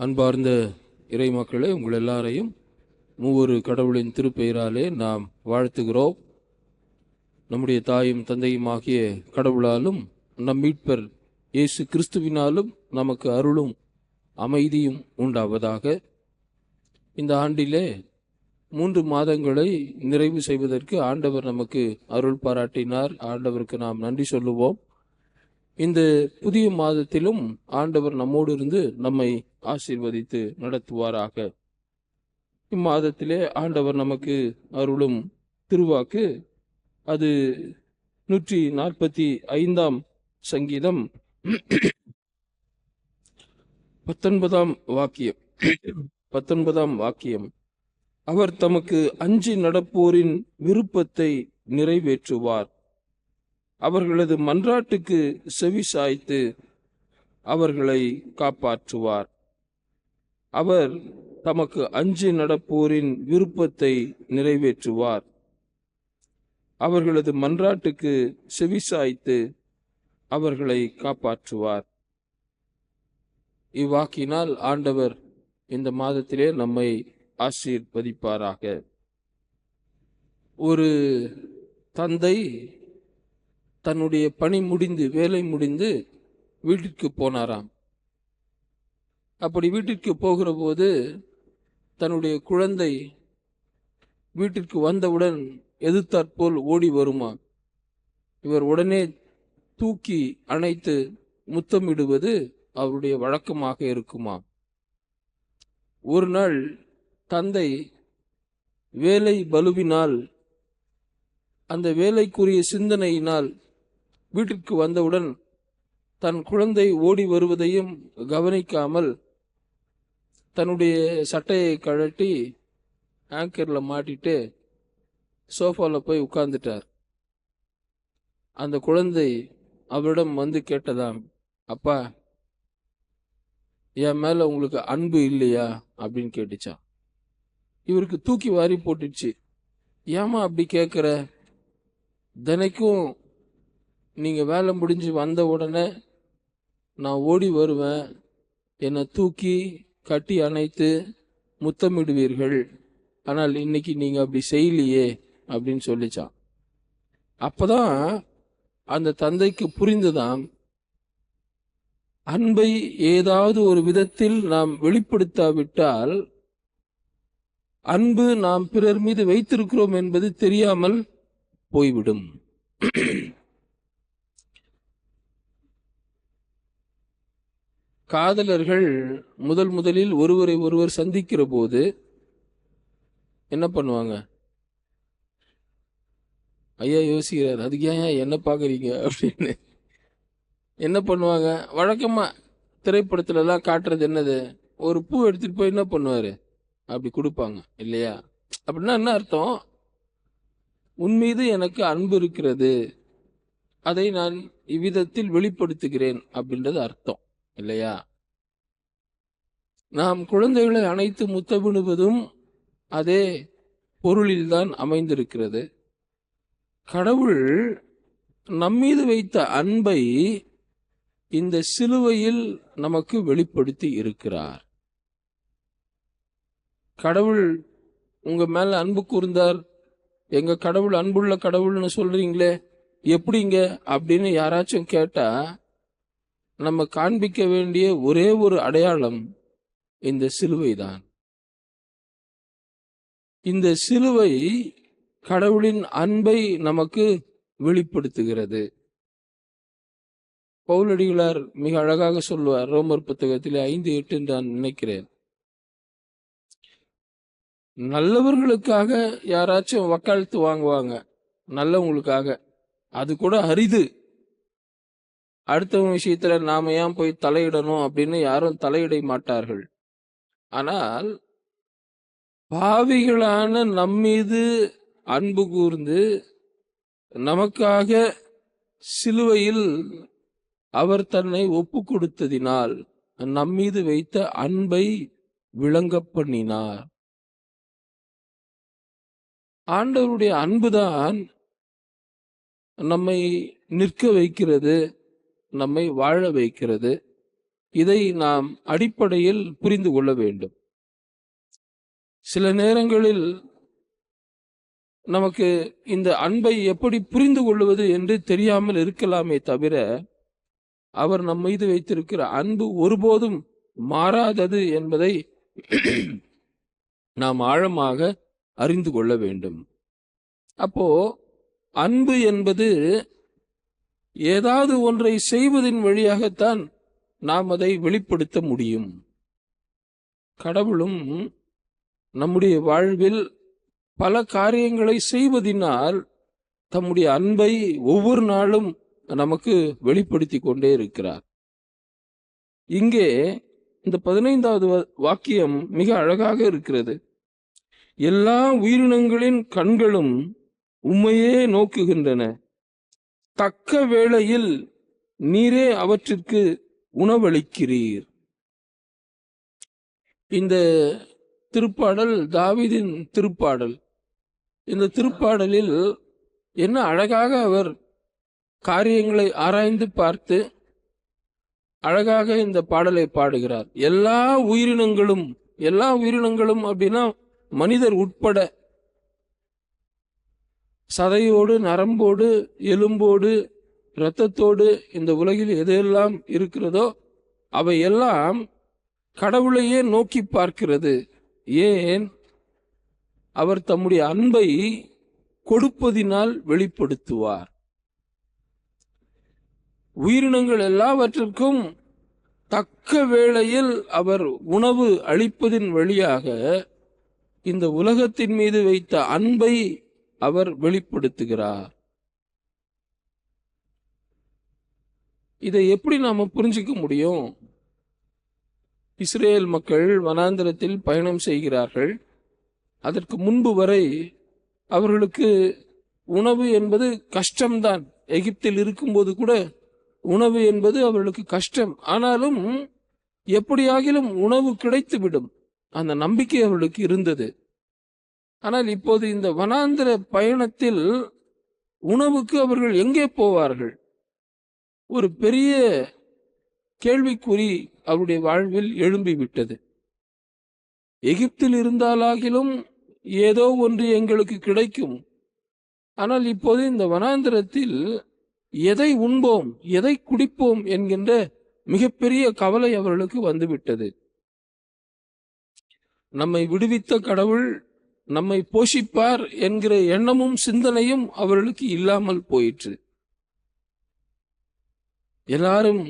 அன்பார்ந்த இறை மக்களே உங்கள் எல்லாரையும் மூவொரு கடவுளின் திருப்பெயராலே நாம் வாழ்த்துகிறோம். நம்முடைய தாயும் தந்தையுமாகிய கடவுளாலும் நம் மீட்பர் இயேசு கிறிஸ்துவினாலும் நமக்கு அருளும் அமைதியும் உண்டாவதாக. இந்த ஆண்டிலே மூன்று மாதங்களை நிறைவு செய்வதற்கு ஆண்டவர் நமக்கு அருள் பாராட்டினார். ஆண்டவருக்கு நாம் நன்றி சொல்லுவோம். இந்த புதிய மாதத்திலும் ஆண்டவர் நம்மோடு இருந்து நம்மை ஆசீர்வதித்து நடத்துவாராக. இம்மாதத்திலே ஆண்டவர் நமக்கு அருளும் திருவாக்கு. அது நூற்றி நாற்பத்தி ஐந்தாம் சங்கீதம். பத்தொன்பதாம் வாக்கியம். பத்தொன்பதாம் வாக்கியம். அவர் தமக்கு அஞ்சி நடப்போரின் விருப்பத்தை நிறைவேற்றுவார். அவர்களது மன்றாட்டுக்கு செவி சாய்த்து அவர்களை காப்பாற்றுவார். அவர் தமக்கு அஞ்சு நடப்போரின் விருப்பத்தை நிறைவேற்றுவார். அவர்களது மன்றாட்டுக்கு செவி சாய்த்து அவர்களை காப்பாற்றுவார். இவ்வாக்கினால் ஆண்டவர் இந்த மாதத்திலே நம்மை ஆசீர்வதிப்பாராக. ஒரு தந்தை தன்னுடைய பணி முடிந்து வேலை முடிந்து வீட்டிற்கு போனாராம். அப்படி வீட்டிற்கு போகிற போது தன்னுடைய குழந்தை வீட்டிற்கு வந்தவுடன் எதிர்த்தாற்போல் ஓடி வருமா? இவர் உடனே தூக்கி அணைத்து முத்தமிடுவது அவருடைய வழக்கமாக இருக்குமா? ஒரு நாள் தந்தை வேலை பலுவினால் அந்த வேலைக்குரிய சிந்தனையினால் வீட்டிற்கு வந்தவுடன் தன் குழந்தை ஓடி வருவதையும் கவனிக்காமல் தன்னுடைய சட்டையை கழட்டி ஆங்கரில் மாட்டிட்டு சோஃபாவில் போய் உட்கார்ந்துட்டார். அந்த குழந்தை அவரிடம் வந்து கேட்டதாம் அப்பா என் மேலே உங்களுக்கு அன்பு இல்லையா? அப்படின்னு கேட்டுச்சான் இவருக்கு தூக்கி வாரி போட்டுச்சு. ஏமா அப்படி கேட்குற தினைக்கும் நீங்கள் வேலை முடிஞ்சு வந்த உடனே நான் ஓடி வருவேன். என்னை தூக்கி கட்டி அணைத்து முத்தமிடுவீர்கள். ஆனால் இன்னைக்கு நீங்கள் அப்படி செய்யலையே அப்படின்னு சொல்லிச்சான். அப்போதான் அந்த தந்தைக்கு புரிந்துதான் அன்பை ஏதாவது ஒரு விதத்தில் நாம் வெளிப்படுத்தாவிட்டால் அன்பு நாம் பிறர் மீது வைத்திருக்கிறோம் என்பது தெரியாமல் போய்விடும். காதலர்கள் முதல் முதலில் ஒருவரை ஒருவர் சந்திக்கிற போது என்ன பண்ணுவாங்க? ஐயா யோசிக்கிறார் அதுக்கு ஏன் என்ன பார்க்குறீங்க? அப்படின்னு. என்ன பண்ணுவாங்க? வழக்கமாக திரைப்படத்துலலாம் காட்டுறது என்னது? ஒரு பூ எடுத்துட்டு போய் என்ன பண்ணுவார்? அப்படி கொடுப்பாங்க இல்லையா? அப்படின்னா என்ன அர்த்தம்? உன் மீது எனக்கு அன்பு இருக்கிறது. அதை நான் இவ்விதத்தில் வெளிப்படுத்துகிறேன் அப்படின்றது அர்த்தம். இல்லையா? நாம் குழந்தைகளை அனைத்து முத்தமிடுவதும் அதே பொருளில்தான் அமைந்திருக்கிறது. கடவுள் நம்மீது வைத்த அன்பை இந்த சிலுவையில் நமக்கு வெளிப்படுத்தி இருக்கிறார். கடவுள் உங்க மேல அன்பு கூர்ந்தார். எங்க கடவுள் அன்புள்ள கடவுள்னு சொல்றீங்களே எப்படிங்க? அப்படின்னு யாராச்சும் கேட்டா நம்ம காண்பிக்க வேண்டிய ஒரே ஒரு அடையாளம் இந்த சிலுவை தான் இந்த சிலுவை கடவுளின் அன்பை நமக்கு வெளிப்படுத்துகிறது. பவுலடிகளார் மிக அழகாக சொல்லுவார் ரோமர் புத்தகத்தில் ஐந்து எட்டு நான் நினைக்கிறேன். நல்லவர்களுக்காக யாராச்சும் வக்காலத்து வாங்குவாங்க நல்லவங்களுக்காக. அது கூட அரிது. அடுத்தவங்க விஷயத்துல நாம ஏன் போய் தலையிடணும் அப்படின்னு யாரும் தலையிட மாட்டார்கள். ஆனால் பாவிகளான நம்மீது அன்பு கூர்ந்து நமக்காக சிலுவையில் அவர் தன்னை ஒப்பு கொடுத்ததினால் நம்மீது வைத்த அன்பை விளங்க பண்ணினார். ஆண்டவருடைய அன்புதான் நம்மை நிற்க வைக்கிறது. நம்மை வாழ வைக்கிறது. இதை நாம் அடிப்படையில் புரிந்து கொள்ள வேண்டும். சில நேரங்களில் நமக்கு இந்த அன்பை எப்படி புரிந்து கொள்வது என்று தெரியாமல் இருக்கலாமே தவிர அவர் நம் மீது வைத்திருக்கிற அன்பு ஒருபோதும் மாறாதது என்பதை நாம் ஆழமாக அறிந்து கொள்ள வேண்டும். அப்போ அன்பு என்பது ஏதாவது ஒன்றை செய்வதின் வழியாகத்தான் நாம் அதை வெளிப்படுத்த முடியும். கடவுளும் நம்முடைய வாழ்வில் பல காரியங்களை செய்வதினால் தம்முடைய அன்பை ஒவ்வொரு நாளும் நமக்கு வெளிப்படுத்தி கொண்டே இருக்கிறார். இங்கே இந்த பதினைந்தாவது வாக்கியம் மிக அழகாக இருக்கிறது. எல்லா உயிரினங்களின் கண்களும் உண்மையே நோக்குகின்றன. தக்க வேளையில் நீரே அவற்றிற்கு உணவளிக்கிறீர். இந்த திருப்பாடல் தாவிதின் திருப்பாடல். இந்த திருப்பாடலில் என்ன அழகாக அவர் காரியங்களை ஆராய்ந்து பார்த்து அழகாக இந்த பாடலை பாடுகிறார். எல்லா உயிரினங்களும் எல்லா உயிரினங்களும் அப்படின்னா மனிதர் உட்பட சதையோடு நரம்போடு எலும்போடு இரத்தத்தோடு இந்த உலகில் எதெல்லாம் இருக்கிறதோ அவையெல்லாம் கடவுளையே நோக்கி பார்க்கிறது. ஏன்? அவர் தம்முடைய அன்பை கொடுப்பதினால் வெளிப்படுத்துவார். உயிரினங்கள் எல்லாவற்றிற்கும் தக்க வேளையில் அவர் உணவு அளிப்பதின் வழியாக இந்த உலகத்தின் மீது வைத்த அன்பை அவர் வெளிப்படுத்துகிறார். இதை எப்படி நாம புரிஞ்சுக்க முடியும்? இஸ்ரேல் மக்கள் வனாந்திரத்தில் பயணம் செய்கிறார்கள். அதற்கு முன்பு வரை அவர்களுக்கு உணவு என்பது கஷ்டம்தான். எகிப்தில் இருக்கும்போது கூட உணவு என்பது அவர்களுக்கு கஷ்டம். ஆனாலும் எப்படியாகிலும் உணவு கிடைத்துவிடும். அந்த நம்பிக்கை அவர்களுக்கு இருந்தது. ஆனால் இப்போது இந்த வனாந்திர பயணத்தில் உணவுக்கு அவர்கள் எங்கே போவார்கள்? ஒரு பெரிய கேள்விக்குறி அவருடைய வாழ்வில் எழும்பிவிட்டது. எகிப்தில் இருந்தாலாகிலும் ஏதோ ஒன்று எங்களுக்கு கிடைக்கும். ஆனால் இப்போது இந்த வனாந்திரத்தில் எதை உண்போம் எதை குடிப்போம் என்கின்ற மிகப்பெரிய கவலை அவர்களுக்கு வந்துவிட்டது. நம்மை விடுவித்த கடவுள் நம்மை போஷிப்பார் என்கிற எண்ணமும் சிந்தனையும் அவர்களுக்கு இல்லாமல் போயிற்று. எல்லாரும்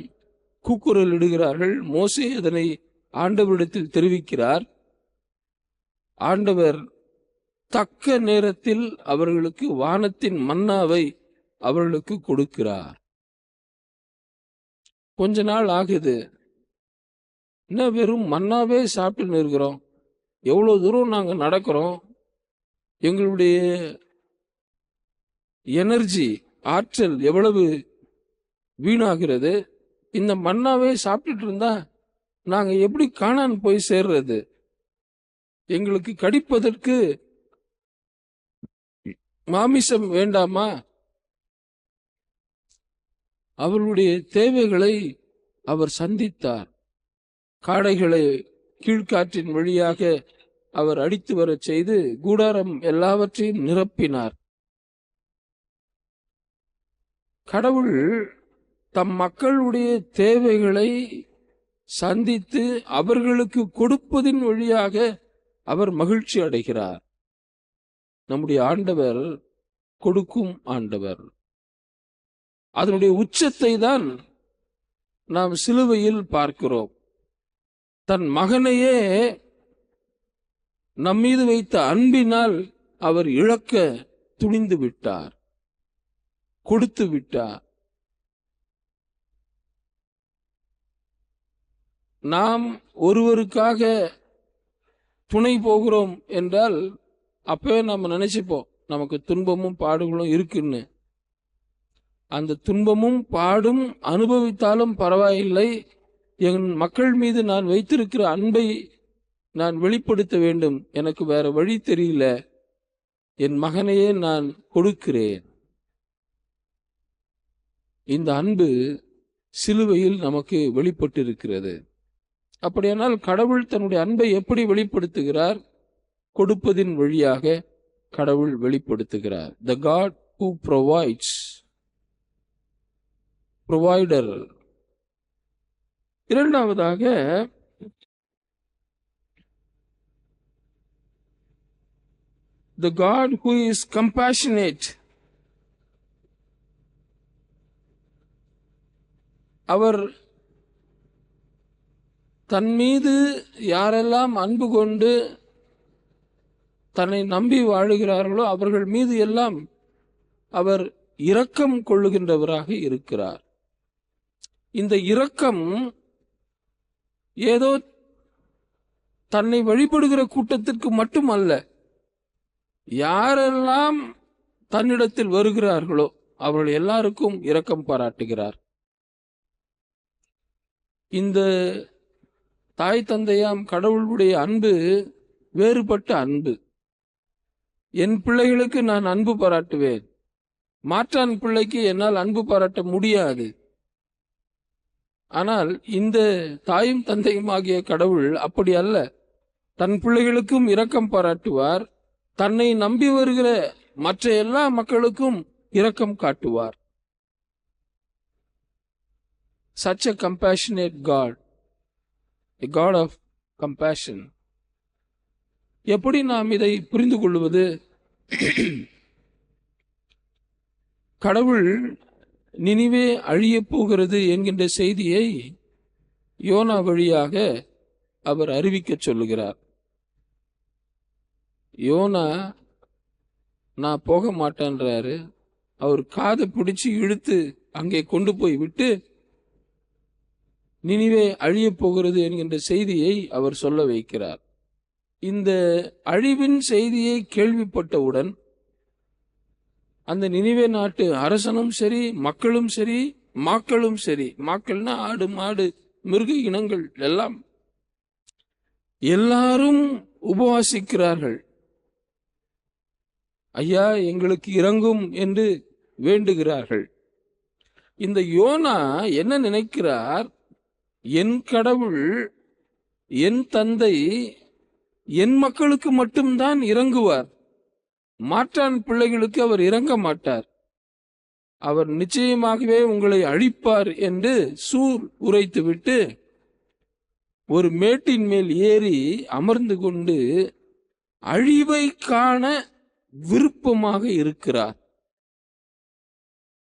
கூக்குரல் இடுகிறார்கள். மோசே அதனை ஆண்டவரிடத்தில் தெரிவிக்கிறார். ஆண்டவர் தக்க நேரத்தில் அவர்களுக்கு வானத்தின் மன்னாவை அவர்களுக்கு கொடுக்கிறார். கொஞ்ச நாள் ஆகுது. என்ன வெறும் மன்னாவே சாப்பிட்டுன்னு இருக்கிறோம் எவ்வளவு தூரம் நாங்க நடக்கிறோம்? எங்களுடைய எனர்ஜி ஆற்றல் எவ்வளவு வீணாகிறது? இந்த மண்ணாவே சாப்பிட்டுட்டு இருந்தா நாங்க எப்படி காணான் போய் சேர்றது? எங்களுக்கு கடிப்பதற்கு மாமிசம் வேண்டாமா? அவர்களுடைய தேவைகளை அவர் சந்தித்தார். காடைகளை கீழ்காற்றின் வழியாக அவர் அடித்து வரச் செய்து கூடாரம் எல்லாவற்றையும் நிரப்பினார். கடவுள் தம் மக்களுடைய தேவைகளை சந்தித்து அவர்களுக்கு கொடுப்பதின் வழியாக அவர் மகிழ்ச்சி அடைகிறார். நம்முடைய ஆண்டவர் கொடுக்கும் ஆண்டவர். அதனுடைய உச்சத்தை தான் நாம் சிலுவையில் பார்க்கிறோம். தன் மகனையே நம்மீது வைத்த அன்பினால் அவர் இழக்க துணிந்து விட்டார் கொடுத்து விட்டார். நாம் ஒருவருக்காக துணை போகிறோம் என்றால் அப்பவே நம்ம நினைச்சுப்போம் நமக்கு துன்பமும் பாடுகளும் இருக்குன்னு. அந்த துன்பமும் பாடும் அனுபவித்தாலும் பரவாயில்லை. என் மக்கள் மீது நான் வைத்திருக்கிற அன்பை நான் வெளிப்படுத்த வேண்டும். எனக்கு வேற வழி தெரியல. என் மகனையே நான் கொடுக்கிறேன். இந்த அன்பு சிலுவையில் நமக்கு வெளிப்பட்டிருக்கிறது. அப்படியானால் கடவுள் தன்னுடைய அன்பை எப்படி வெளிப்படுத்துகிறார்? கொடுப்பதின் வழியாக கடவுள் வெளிப்படுத்துகிறார். The God who provides provider இரண்டாவதாக the God who is compassionate. அவர் தன் மீது யாரெல்லாம் அன்பு கொண்டு தன்னை நம்பி வாழுகிறார்களோ அவர்கள் மீது எல்லாம் அவர் இரக்கம் கொள்ளுகின்றவராக இருக்கிறார் இந்த இரக்கம் ஏதோ தன்னை வழிபடுகிற கூட்டத்திற்கு மட்டுமல்ல யாரெல்லாம் தன்னிடத்தில் வருகிறார்களோ அவர்கள் எல்லாருக்கும் இரக்கம் பாராட்டுகிறார். இந்த தாய் தந்தையாம் கடவுளுடைய அன்பு வேறுபட்ட அன்பு. என் பிள்ளைகளுக்கு நான் அன்பு பாராட்டுவேன். மாற்றான் பிள்ளைக்கு என்னால் அன்பு பாராட்ட முடியாது. ஆனால் இந்த தாயும் தந்தையும் ஆகிய கடவுள் அப்படி அல்ல. தன் பிள்ளைகளுக்கும் இரக்கம் பாராட்டுவார். தன்னை நம்பி வருகிற மற்ற எல்லா மக்களுக்கும் இரக்கம் காட்டுவார். Such a compassionate God a God of compassion எப்படி நாம் இதை புரிந்து கொள்வது? கடவுள் நினிவே அழியப் போகிறது என்கின்ற செய்தியை யோனா வழியாக அவர் அறிவிக்கச் சொல்லுகிறார். யோனா நான் போக மாட்டேன்றாரு. அவர் காதை பிடிச்சு இழுத்து அங்கே கொண்டு போய் விட்டு நினிவே அழியப் போகிறது என்கின்ற செய்தியை அவர் சொல்ல வைக்கிறார். இந்த அழிவின் செய்தியை கேள்விப்பட்டவுடன் அந்த நினிவே நாட்டு அரசனும் சரி மக்களும் சரி மாக்களும் சரி மாக்கள்னா ஆடு மாடு மிருக இனங்கள் எல்லாம் எல்லாரும் உபவாசிக்கிறார்கள். ஐயா எங்களுக்கு இறங்கும் என்று வேண்டுகிறார்கள். இந்த யோனா என்ன நினைக்கிறார்? என் கடவுள் என் தந்தை என் மக்களுக்கு மட்டும்தான் இறங்குவார். மாற்றான் பிள்ளைகளுக்கு அவர் இறங்க மாட்டார். அவர் நிச்சயமாகவே உங்களை அழிப்பார் என்று சூர் உரைத்துவிட்டு ஒரு மேட்டின் மேல் ஏறி அமர்ந்து கொண்டு அழிவை காண விருப்பமாக இருக்கிறார்.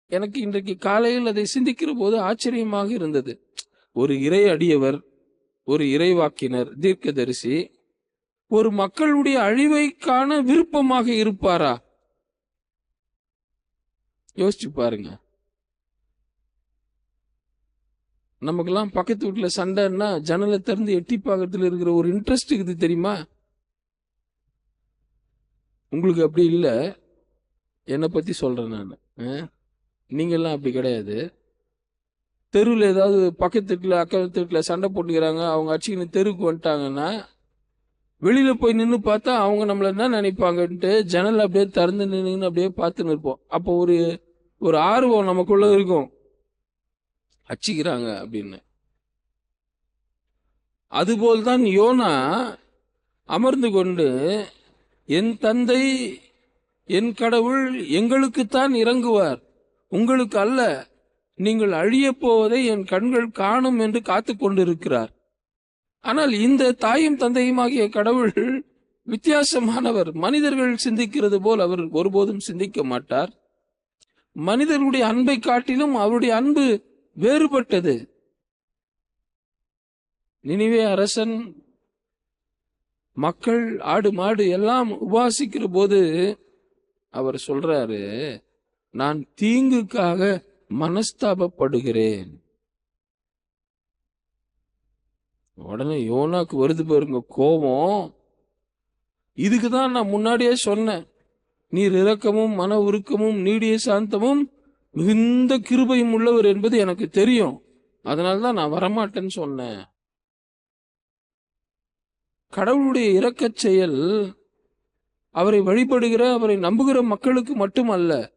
எனக்கு இன்றைக்கு காலையில் அதை சிந்திக்கிற போது ஆச்சரியமாக இருந்தது. ஒரு இறை அடியவர் ஒரு இறைவாக்கினர் தீர்க்கதரிசி ஒரு மக்களுடைய அழிவை காண விருப்பமாக இருப்பாரா? யோசிச்சு பாருங்க. நமக்கெல்லாம் பக்கத்து வீட்டுல சண்டைன்னா ஜன்னலை திறந்து எட்டி பார்க்கறதுல இருக்கிற ஒரு இன்ட்ரெஸ்ட் இருக்குது தெரியுமா? உங்களுக்கு அப்படி இல்லை. என்னை பற்றி சொல்கிறேன் நான். நீங்கள்லாம் அப்படி கிடையாது. தெருவில் ஏதாவது பக்கத்து வீட்டில் அக்கத்து வீட்டில் சண்டை போட்டுக்கிறாங்க அவங்க அடிச்சுக்கின்னு தெருவுக்கு வந்துட்டாங்கன்னா வெளியில் போய் நின்று பார்த்தா அவங்க நம்மளை என்ன நினைப்பாங்கன்ட்டு ஜன்னல் அப்படியே திறந்து நின்று அப்படியே பார்த்துன்னு இருப்போம். அப்போ ஒரு ஒரு ஆர்வம் நமக்குள்ளே இருக்கும். அச்சிக்கிறாங்க அப்படின்னு. அதுபோல் தான் யோனா அமர்ந்து கொண்டு என் தந்தை என் கடவுள் எங்களுக்குத்தான் இறங்குவார். உங்களுக்கு அல்ல நீங்கள் அழியப் போவதை என் கண்கள் காணும் என்று காத்து கொண்டிருக்கிறார். ஆனால் இந்த தாயும் தந்தையுமாகிய கடவுள் வித்தியாசமானவர். மனிதர்கள் சிந்திக்கிறது போல் அவர் ஒருபோதும் சிந்திக்க மாட்டார். மனிதர்களுடைய அன்பை காட்டிலும் அவருடைய அன்பு வேறுபட்டது. நினிவே அரசன் மக்கள் ஆடு மாடு எல்லாம் உபாசிக்கிற போது அவர் சொல்றாரு நான் தீங்குக்காக மனஸ்தாபப்படுகிறேன். உடனே யோனாக்கு வருது பாருங்க கோபம். இதுக்கு தான் நான் முன்னாடியே சொன்னேன் நீர் இரக்கமும் மன உருக்கமும் நீடிய சாந்தமும் மிகுந்த கிருபையும் உள்ளவர் என்பது எனக்கு தெரியும். அதனால தான் நான் வரமாட்டேன்னு சொன்னேன். கடவுளுடைய இரக்கச் செயல் அவரை வழிபடுகிற அவரை நம்புகிற மக்களுக்கு மட்டுமல்ல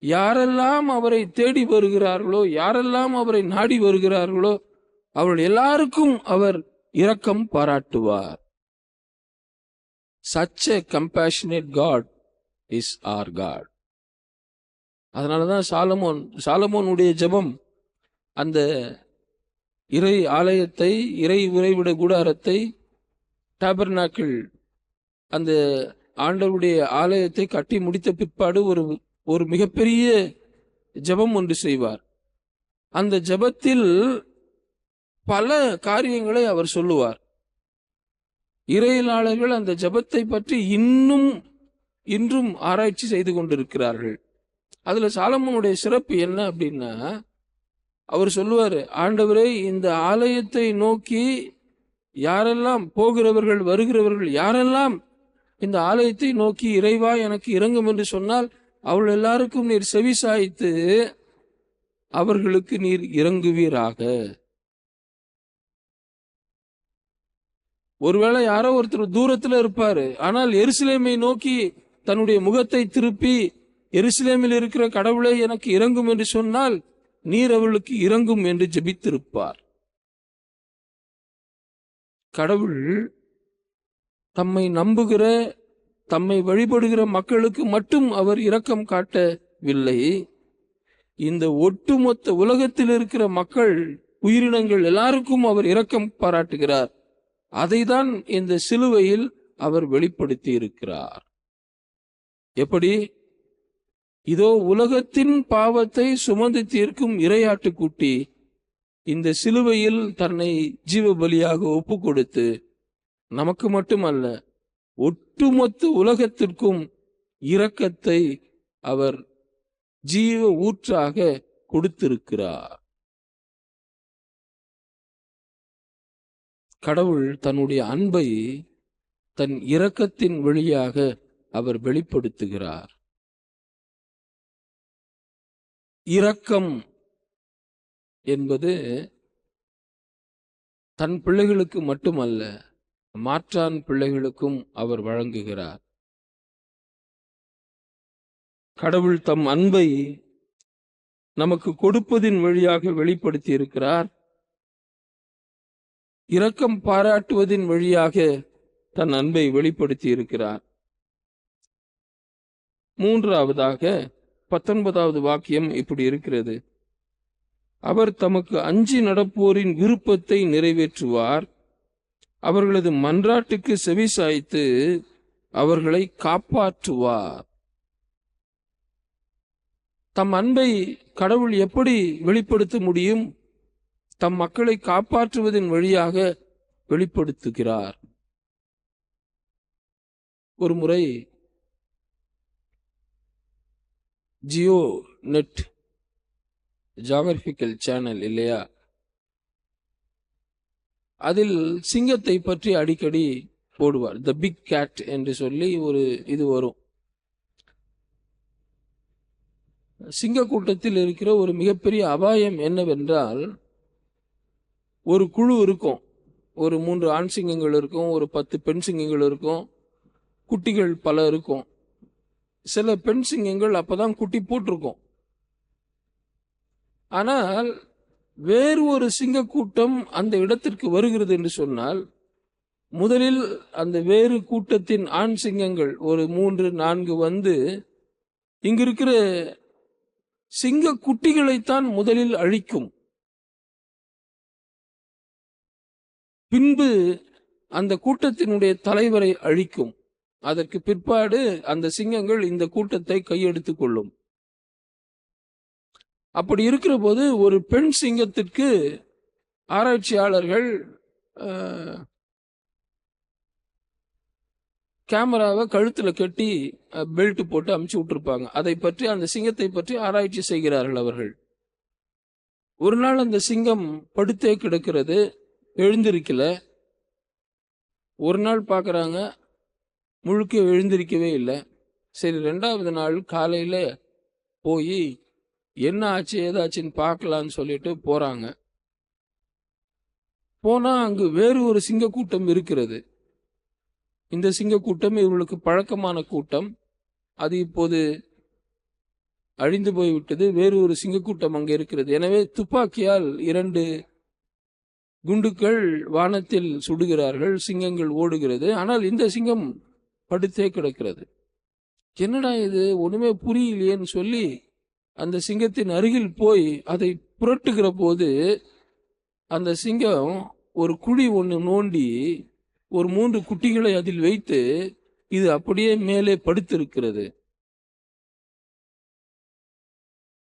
யாரெல்லாம் அவரை தேடி வருகிறார்களோ யாரெல்லாம் அவரை நாடி வருகிறார்களோ அவர்கள் எல்லாருக்கும் அவர் இரக்கம் பாராட்டுவார். Such a compassionate God is our God அதனாலதான் சாலமோன் சாலமோனுடைய ஜெபம் அந்த இறை ஆலயத்தை இறை உறைவிட கூடாரத்தை டேபர்னாக்கள் அந்த ஆண்டவருடைய ஆலயத்தை கட்டி முடித்த பிற்பாடு ஒரு ஒரு மிகப்பெரிய ஜெபம் ஒன்று செய்வார். அந்த ஜெபத்தில் பல காரியங்களை அவர் சொல்லுவார். இறையலாளர்கள் அந்த ஜெபத்தை பற்றி இன்னும் இன்றும் ஆராய்ச்சி செய்து கொண்டிருக்கிறார்கள். அதுல சாலமோனுடைய சிறப்பு என்ன அப்படின்னா அவர் சொல்லுவார் ஆண்டவரே இந்த ஆலயத்தை நோக்கி யாரெல்லாம் போகிறவர்கள் வருகிறவர்கள் யாரெல்லாம் இந்த ஆலயத்தை நோக்கி இறைவா எனக்கு இறங்கும் என்று சொன்னால் அவள் எல்லாருக்கும் நீர் செவி சாய்த்து அவர்களுக்கு நீர் இறங்குவீராக. ஒருவேளை யாரோ ஒருத்தர் தூரத்துல இருப்பாரு. ஆனால் எருசலேமை நோக்கி தன்னுடைய முகத்தை திருப்பி எருசலேமில் இருக்கிற கடவுளை எனக்கு இறங்கும் என்று சொன்னால் நீர் அவளுக்கு இறங்கும் என்று ஜெபித்திருப்பார். கடவுள் தம்மை நம்புகிற தம்மை வழிபடுகிற மக்களுக்கு மட்டும் அவர் இரக்கம் காட்டவில்லை. இந்த ஒட்டுமொத்த உலகத்தில் இருக்கிற மக்கள் உயிரினங்கள் எல்லாருக்கும் அவர் இரக்கம் பாராட்டுகிறார். அதைதான் இந்த சிலுவையில் அவர் வெளிப்படுத்தி இருக்கிறார் எப்படி? இதோ உலகத்தின் பாவத்தை சுமந்து தீர்க்கும் இரையாட்டுக்குட்டி இந்த சிலுவையில் தன்னை ஜீவ பலியாக ஒப்பு கொடுத்து நமக்கு மட்டுமல்ல ஒட்டுமொத்த உலகத்திற்கும் இரக்கத்தை அவர் ஜீவ ஊற்றாக கொடுத்திருக்கிறார். கடவுள் தன்னுடைய அன்பை தன் இரக்கத்தின் வழியாக அவர் வெளிப்படுத்துகிறார். இரக்கம் என்பது தன் பிள்ளைகளுக்கு மட்டுமல்ல மாற்றான் பிள்ளைகளுக்கும் அவர் வழங்குகிறார். கடவுள் தம் அன்பை நமக்கு கொடுப்பதின் வழியாக வெளிப்படுத்தி இருக்கிறார் இரக்கம் பாராட்டுவதின் வழியாக தன் அன்பை வெளிப்படுத்தி இருக்கிறார் மூன்றாவதாக பத்தொன்பதாவது வாக்கியம் இப்படி இருக்கிறது. அவர் தமக்கு அஞ்சி நடப்போரின் விருப்பத்தை நிறைவேற்றுவார். அவர்களது மன்றாட்டுக்கு செவி சாய்த்து அவர்களை காப்பாற்றுவார். தம் அன்பை கடவுள் எப்படி வெளிப்படுத்த முடியும்? தம் மக்களை காப்பாற்றுவதன் வழியாக வெளிப்படுத்துகிறார். ஒரு முறை ஜியோ நெட் ஜாகிரபிக்கல் சேனல் இல்லையா? அதில் சிங்கத்தை பற்றி அடிக்கடி போடுவார். த பிக் கேட் என்று சொல்லி ஒரு இது வரும். சிங்க கூட்டத்தில் இருக்கிற ஒரு மிகப்பெரிய அபாயம் என்னவென்றால் ஒரு குழு இருக்கும். ஒரு மூன்று ஆண் சிங்கங்கள் இருக்கும் ஒரு பத்து பெண் சிங்கங்கள் இருக்கும் குட்டிகள் பல இருக்கும். சில பெண் சிங்கங்கள் அப்போதான் குட்டி போட்டிருக்கும். ஆனால் வேறு ஒரு சிங்க கூட்டம் அந்த இடத்திற்கு வருகிறது என்று சொன்னால் முதலில் அந்த வேறு கூட்டத்தின் ஆண் சிங்கங்கள் ஒரு மூன்று நான்கு வந்து இங்கிருக்கிற சிங்க குட்டிகளைத்தான் முதலில் அழிக்கும். பின்பு அந்த கூட்டத்தினுடைய தலைவரை அழிக்கும். அதற்கு பிற்பாடு அந்த சிங்கங்கள் இந்த கூட்டத்தை கையெடுத்துக் கொள்ளும். அப்படி இருக்கிற போது ஒரு பெண் சிங்கத்திற்கு ஆராய்ச்சியாளர்கள் கேமராவை கழுத்தில் கட்டி பெல்ட் போட்டு அமுச்சு விட்டுருப்பாங்க. அதை பற்றி அந்த சிங்கத்தை பற்றி ஆராய்ச்சி செய்கிறார்கள் அவர்கள். ஒரு நாள் அந்த சிங்கம் படுத்தே கிடக்கிறது எழுந்திருக்கல. ஒரு நாள் பார்க்குறாங்க முழுக்க எழுந்திருக்கவே இல்லை. சரி ரெண்டாவது நாள் காலையில் போய் என்ன ஆச்சு ஏதாச்சுன்னு பார்க்கலான்னு சொல்லிட்டு போறாங்க. போனா அங்கு வேறு ஒரு சிங்க கூட்டம் இருக்கிறது. இந்த சிங்க கூட்டம் இவர்களுக்கு பழக்கமான கூட்டம். அது இப்போது அழிந்து போய்விட்டது. வேறு ஒரு சிங்கக்கூட்டம் அங்கே இருக்கிறது. எனவே துப்பாக்கியால் இரண்டு குண்டுக்கள் வானத்தில் சுடுகிறார்கள். சிங்கங்கள் ஓடுகிறது. ஆனால் இந்த சிங்கம் படுத்தே கிடக்கிறது. என்னடா இது? ஒண்ணுமே புரியலையேன்னு சொல்லி அந்த சிங்கத்தின் அருகில் போய் அதை புரட்டுகிற போது அந்த சிங்கம் ஒரு குழி ஒன்று நோண்டி ஒரு மூன்று குட்டிகளை அதில் வைத்து இது அப்படியே மேலே படுத்திருக்கிறது.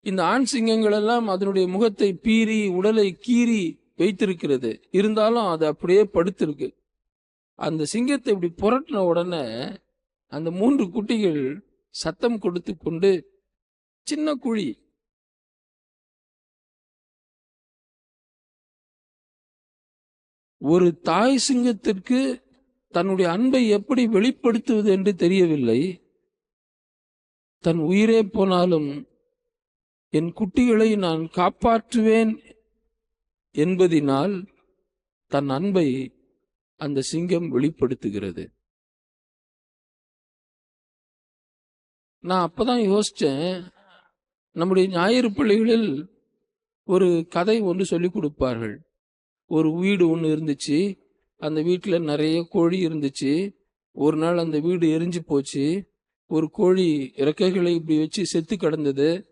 இந்த ஆண் சிங்கங்கள் எல்லாம் அதனுடைய முகத்தை பீறி உடலை கீறி வைத்திருக்கிறது. இருந்தாலும் அது அப்படியே படுத்திருக்கு. அந்த சிங்கத்தை இப்படி புரட்டின உடனே அந்த மூன்று குட்டிகள் சத்தம் கொடுத்து கொண்டு சின்ன குழி. ஒரு தாய் சிங்கத்திற்கு தன்னுடைய அன்பை எப்படி வெளிப்படுத்துவது என்று தெரியவில்லை. தன் உயிரே போனாலும் என் குட்டிகளை நான் காப்பாற்றுவேன் என்பதினால் தன் அன்பை அந்த சிங்கம் வெளிப்படுத்துகிறது. நான் அப்பதான் யோசிச்சேன் நம்முடைய ஞாயிறு பள்ளிகளில் ஒரு கதை ஒன்று சொல்லிக் கொடுப்பார்கள். ஒரு வீடு ஒன்று இருந்துச்சு. அந்த வீட்டில் நிறைய கோழி இருந்துச்சு. ஒரு நாள் அந்த வீடு எரிஞ்சு போச்சு. ஒரு கோழி இறக்கைகளை இப்படி வச்சு செத்து கிடந்தது.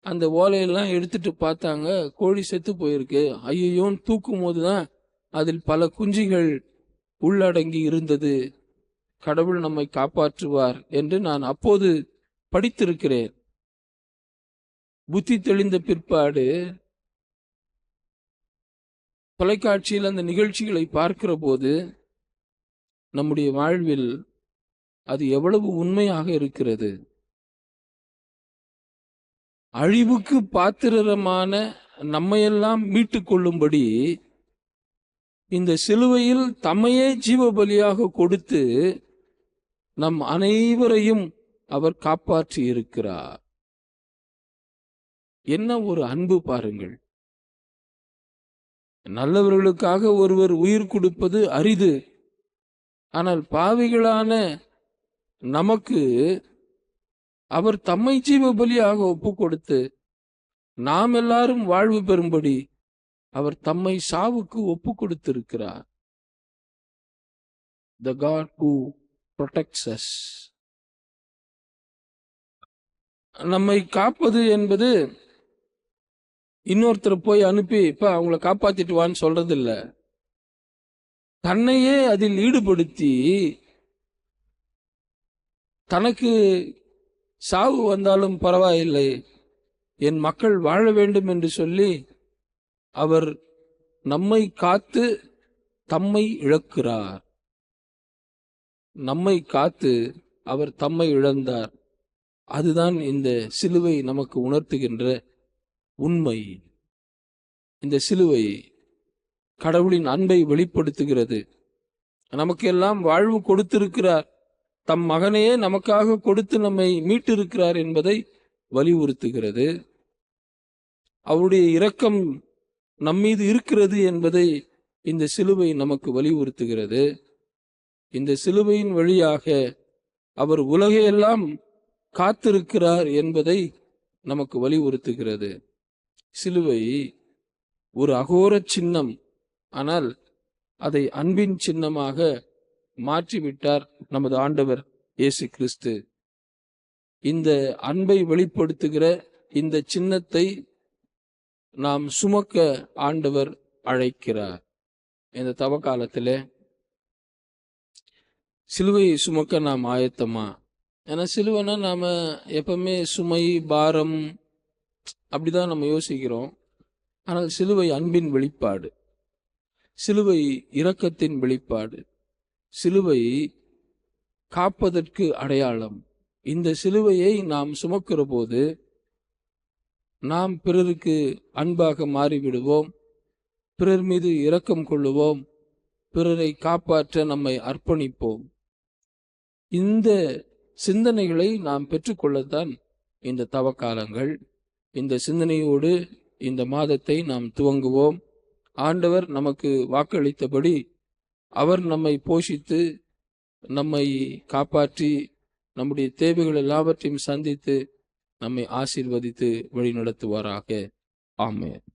அந்த ஓலையெல்லாம் எடுத்துட்டு பார்த்தாங்க. கோழி செத்து போயிருக்கு. ஐயோன்னு தூக்கும் போது தான் அதில் பல குஞ்சுகள் உள்ளடங்கி இருந்தது. கடவுள் நம்மை காப்பாற்றுவார் என்று நான் அப்போது படித்திருக்கிறேன். புத்தி தெளிந்த பிற்பாடு தொலைக்காட்சியில் அந்த நிகழ்ச்சிகளை பார்க்கிற போது நம்முடைய வாழ்வில் அது எவ்வளவு உண்மையாக இருக்கிறது. அழிவுக்கு பாத்திரமான நம்மையெல்லாம் மீட்டுக் கொள்ளும்படி இந்த சிலுவையில் தம்மையே ஜீவபலியாக கொடுத்து நம் அனைவரையும் அவர் காப்பாற்றி இருக்கிறார் என்ன ஒரு அன்பு பாருங்கள். நல்லவர்களுக்காக ஒருவர் உயிர் கொடுப்பது அரிது. ஆனால் பாவிகளான நமக்கு அவர் தம்மை ஜீவ பலியாக ஒப்பு கொடுத்து நாம் எல்லாரும் வாழ்வு பெறும்படி அவர் தம்மை சாவுக்கு ஒப்பு கொடுத்திருக்கிறார் த காட் ஹூ ப்ரொடெக்ட்ஸ் நம்மை காப்பது என்பது இன்னொருத்தர் போய் அனுப்பி இப்ப அவங்கள காப்பாத்திட்டு வான்னு சொல்றது இல்ல தன்னையே அதில் ஈடுபடுத்தி தனக்கு சாவு வந்தாலும் பரவாயில்லை. என் மக்கள் வாழ வேண்டும் என்று சொல்லி அவர் நம்மை காத்து தம்மை இழக்கிறார். நம்மை காத்து அவர் தம்மை இழந்தார். அதுதான் இந்த சிலுவை நமக்கு உணர்த்துகின்ற உண்மை. இந்த சிலுவை கடவுளின் அன்பை வெளிப்படுத்துகிறது. நமக்கெல்லாம் வாழ்வு கொடுத்திருக்கிறார். தம் மகனையே நமக்காக கொடுத்து நம்மை மீட்டிருக்கிறார் என்பதை வலியுறுத்துகிறது. அவருடைய இரக்கம் நம்மீது இருக்கிறது என்பதை இந்த சிலுவை நமக்கு வலியுறுத்துகிறது. இந்த சிலுவையின் வழியாக அவர் உலகையெல்லாம் காத்திருக்கிறார் என்பதை நமக்கு வலியுறுத்துகிறது. சிலுவை ஒரு அகோர சின்னம். ஆனால் அதை அன்பின் சின்னமாக மாற்றிவிட்டார் நமது ஆண்டவர் இயேசு கிறிஸ்து. இந்த அன்பை வெளிப்படுத்துகிற இந்த சின்னத்தை நாம் சுமக்க ஆண்டவர் அழைக்கிறார். இந்த தவ காலத்தில் சிலுவையை சுமக்க நாம் ஆயத்தமா? ஏன்னா சிலுவைனா நாம எப்பவுமே சுமை பாரம் அப்படிதான் நம்ம யோசிக்கிறோம். ஆனால் சிலுவை அன்பின் வெளிப்பாடு. சிலுவை இரக்கத்தின் வெளிப்பாடு. சிலுவை காப்பதற்கு அடையாளம். இந்த சிலுவையை நாம் சுமக்கிற போது நாம் பிறருக்கு அன்பாக மாறிவிடுவோம். பிறர் மீது இரக்கம் கொள்ளுவோம். பிறரை காப்பாற்ற நம்மை அர்ப்பணிப்போம். இந்த சிந்தனைகளை நாம் பெற்றுக்கொள்ளத்தான் இந்த தவக்காலங்கள். இந்த சிந்தனையோடு இந்த மாதத்தை நாம் துவங்குவோம். ஆண்டவர் நமக்கு வாக்களித்தபடி அவர் நம்மை போஷித்து நம்மை காப்பாற்றி நம்முடைய தேவைகள் எல்லாவற்றையும் சந்தித்து நம்மை ஆசீர்வதித்து வழிநடத்துவாராக. ஆமையன்